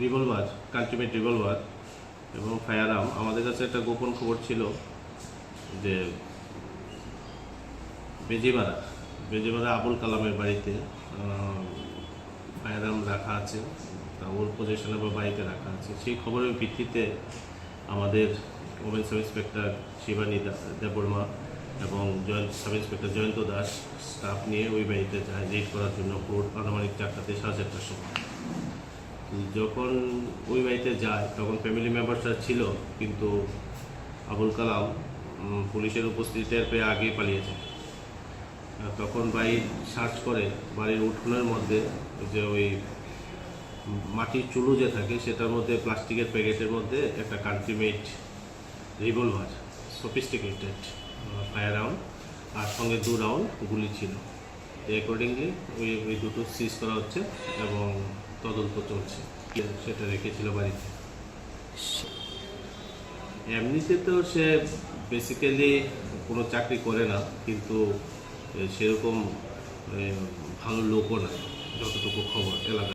Revolver কাল্টিমেট revolver এবং fire arm আমাদের কাছে একটা গোপন খবর ছিল যে বেজিমারা বেজিমারা আবুল কালামের বাড়িতে ফায়ার আর্ম রাখা আছে, তা ওর পজিশনে বা বাড়িতে রাখা আছে। সেই খবরের ভিত্তিতে আমাদের women sub inspector Shibani Debbarma এবং joint sub inspector Jayanta Das staff নিয়ে ওই বাড়িতে যায় রেড করার জন্য ভোর আনুমানিক চারটাতে সাড়ে চারটার সময়। যখন ওই বাড়িতে যায়, তখন ফ্যামিলি মেম্বারসরা ছিল, কিন্তু আবুল কালাম পুলিশের উপস্থিতি টের পেয়ে আগে পালিয়েছে। আর তখন বাড়ি সার্চ করে, বাড়ির উঠোনের মধ্যে যে ওই মাটির চুলো যে থাকে, সেটার মধ্যে প্লাস্টিকের প্যাকেটের মধ্যে একটা country made revolver sophisticated fire round আর সঙ্গে দু রাউন্ড গুলি ছিল। অ্যাকর্ডিংলি ওই ওই দুটো সিজ করা হচ্ছে এবং তদন্ত চলছে। সেটা রেখেছিল বাড়িতে। এমনিতে তো সে বেসিক্যালি কোনো চাকরি করে না, কিন্তু সেরকম ভালো লোকও না যতটুকু খবর এলাকা